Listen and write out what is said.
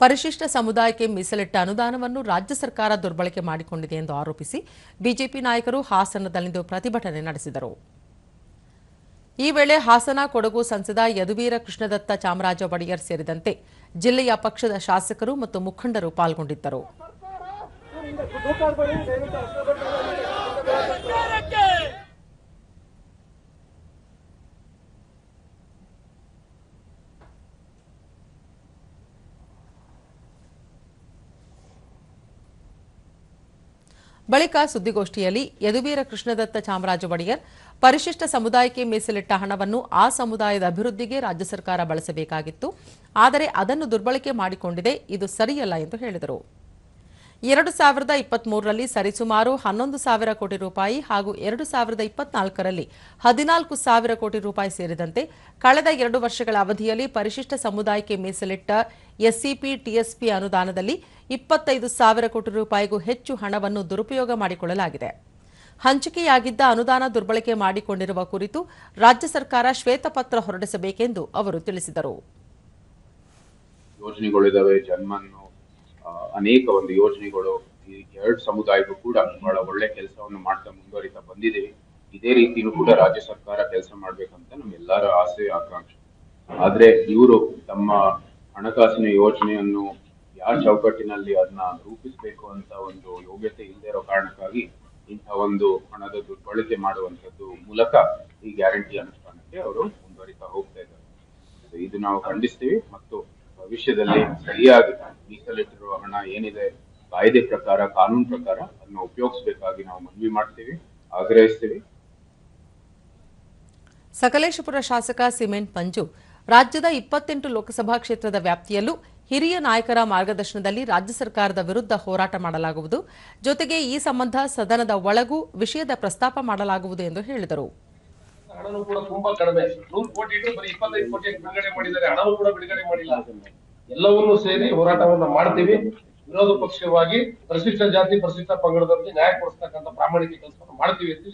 ಪರಿಶಿಷ್ಟ ಸಮುದಾಯಕ್ಕೆ ಮೀಸಲಿಟ್ಟ ಅನುದಾನವನ್ನು ರಾಜ್ಯ ಸರ್ಕಾರ ದುರ್ಬಳಕೆ ಮಾಡಿಕೊಂಡಿದೆ ಎಂದು ಆರೋಪಿಸಿ ಬಿಜೆಪಿ ನಾಯಕರು ಹಾಸನದಲ್ಲಿಂದು ಪ್ರತಿಭಟನೆ ನಡೆಸಿದರು ಈ ವೇಳೆ ಹಾಸನ ಕೊಡಗು ಸಂಸದ ಯದುವೀರ ಕೃಷ್ಣದತ್ತ ಚಾಮರಾಜ ಒಡೆಯರ್ ಸೇರಿದಂತೆ ಜಿಲ್ಲೆಯ ಪಕ್ಷದ ಶಾಸಕರು ಮತ್ತು ಮುಖಂಡರು ಪಾಲ್ಗೊಂಡಿದ್ದರು ಬಳಿಕ ಸುದ್ದಿಗೋಷ್ಠಿಯಲ್ಲಿ ಯದುವೀರ ಕೃಷ್ಣದತ್ತ ಚಾಮರಾಜ ಒಡೆಯರ್, ಪರಿಶಿಷ್ಟ ಸಮುದಾಯಕ್ಕೆ ಮೀಸಲಿಟ್ಟ ಹಣವನ್ನು ಆ ಸಮುದಾಯದ ಅಭಿವೃದ್ಧಿಗೆ ರಾಜ್ಯ ಸರ್ಕಾರ ಬಳಸಬೇಕಾಗಿತ್ತು. ಆದರೆ ಅದನ್ನು ದುರ್ಬಳಕೆ ಮಾಡಿಕೊಂಡಿದೆ. ಇದು ಸರಿಯಲ್ಲ ಎಂದು ಹೇಳಿದರು. ಎರಡು ಸಾವಿರದ ಇಪ್ಪತ್ಮೂರರಲ್ಲಿ ಸರಿಸುಮಾರು ಹನ್ನೊಂದು ಸಾವಿರ ಕೋಟಿ ರೂಪಾಯಿ ಹಾಗೂ ಎರಡು ಸಾವಿರದ ಇಪ್ಪತ್ನಾಲ್ಕರಲ್ಲಿ ಹದಿನಾಲ್ಕು ಸಾವಿರ ಕೋಟಿ ರೂಪಾಯಿ ಸೇರಿದಂತೆ ಕಳೆದ ಎರಡು ವರ್ಷಗಳ ಅವಧಿಯಲ್ಲಿ ಪರಿಶಿಷ್ಟ ಸಮುದಾಯಕ್ಕೆ ಮೀಸಲಿಟ್ಟ ಎಸ್ಸಿಪಿ, ಟಿಎಸ್ಪಿ ಅನುದಾನದಲ್ಲಿ ಇಪ್ಪತ್ತೈದು ಸಾವಿರ ಕೋಟಿ ರೂಪಾಯಿಗೂ ಹೆಚ್ಚು ಹಣವನ್ನು ದುರುಪಯೋಗ ಮಾಡಿಕೊಳ್ಳಲಾಗಿದೆ. ಹಂಚಿಕೆಯಾಗಿದ್ದ ಅನುದಾನ ದುರ್ಬಳಕೆ ಮಾಡಿಕೊಂಡಿರುವ ಕುರಿತು ರಾಜ್ಯ ಸರ್ಕಾರ ಶ್ವೇತಪತ್ರ ಹೊರಡಿಸಬೇಕೆಂದು ಅವರು ತಿಳಿಸಿದರು. ಯೋಜನೆಗಳಿದ್ದಾವೆ ಜನ್ಮನ್ನು ಅನೇಕ ಒಂದು ಯೋಜನೆಗಳು ಈ ಎರಡು ಸಮುದಾಯಕ್ಕೂ ಕೂಡ ಬಹಳ ಒಳ್ಳೆ ಕೆಲಸವನ್ನು ಮಾಡ್ತಾ ಮುಂದುವರಿತಾ ಬಂದಿದ್ದೀವಿ ಇದೇ ರೀತಿಯೂ ಕೂಡ ರಾಜ್ಯ ಸರ್ಕಾರ ಕೆಲಸ ಮಾಡ್ಬೇಕಂತ ನಮ್ಮೆಲ್ಲರ ಆಸೆ, ಆಕಾಂಕ್ಷೆ. ಆದ್ರೆ ಇವರು ತಮ್ಮ ಹಣಕಾಸಿನ ಯೋಜನೆಯನ್ನು ಯಾವ ಚೌಕಟ್ಟಿನಲ್ಲಿ ಅದನ್ನ ರೂಪಿಸಬೇಕು ಅಂತ ಒಂದು ಯೋಗ್ಯತೆ ಇಲ್ಲದೆ ಇರೋ ಕಾರಣಕ್ಕಾಗಿ ಇಂಥ ಒಂದು ಹಣದ ದುರ್ಬಳಕೆ ಮಾಡುವಂತದ್ದು ಮೂಲಕ ಈ ಗ್ಯಾರಂಟಿ ಅನುಷ್ಠಾನಕ್ಕೆ ಅವರು ಮುಂದುವರಿತಾ ಹೋಗ್ತಾ ಇದ್ದಾರೆ. ಇದು ನಾವು ಖಂಡಿಸ್ತೀವಿ ಮತ್ತು ಭವಿಷ್ಯದಲ್ಲಿ ಸರಿಯಾಗಿ ಮೀಸಲಿಟ್ಟಿರುವ ಹಣ ಏನಿದೆ, ಕಾಯ್ದೆ ಪ್ರಕಾರ, ಕಾನೂನು ಪ್ರಕಾರ ಅದನ್ನ ಉಪಯೋಗಿಸಬೇಕಾಗಿ ನಾವು ಮನವಿ ಮಾಡ್ತೀವಿ, ಆಗ್ರಹಿಸ್ತೀವಿ. ಸಕಲೇಶಪುರ ಶಾಸಕ ಸಿಮೆಂಟ್ ಮಂಜು ರಾಜ್ಯದ ಇಪ್ಪತ್ತೆಂಟು ಲೋಕಸಭಾ ಕ್ಷೇತ್ರದ ವ್ಯಾಪ್ತಿಯಲ್ಲೂ ಹಿರಿಯ ನಾಯಕರ ಮಾರ್ಗದರ್ಶನದಲ್ಲಿ ರಾಜ್ಯ ಸರ್ಕಾರದ ವಿರುದ್ಧ ಹೋರಾಟ ಮಾಡಲಾಗುವುದು. ಜೊತೆಗೆ ಈ ಸಂಬಂಧ ಸದನದ ಒಳಗೂ ವಿಷಯದ ಪ್ರಸ್ತಾಪ ಮಾಡಲಾಗುವುದು ಎಂದು ಹೇಳಿದರು. ಹಣನೂ ಕೂಡ ತುಂಬಾ ಕಡಿಮೆ. ನೂರು ಕೋಟಿ ಇಟ್ಟು ಬರೀ ಇಪ್ಪತ್ತೈದು ಕೋಟಿ ಬಿಡುಗಡೆ ಮಾಡಿದ್ದಾರೆ. ಹಣವೂ ಕೂಡ ಬಿಡುಗಡೆ ಮಾಡಿಲ್ಲ. ಎಲ್ಲವನ್ನೂ ಸೇರಿ ಹೋರಾಟವನ್ನ ಮಾಡ್ತೀವಿ. ವಿರೋಧ ಪಕ್ಷವಾಗಿ ಪರಿಶಿಷ್ಟ ಜಾತಿ ಪರಿಶಿಷ್ಟ ಪಂಗಡದವರಿಗೆ ನ್ಯಾಯ ಕೊಡಿಸ್ತಕ್ಕಂಥ ಪ್ರಾಮಾಣಿಕ ಕೆಲಸವನ್ನು ಮಾಡ್ತೀವಿ ಅಂತ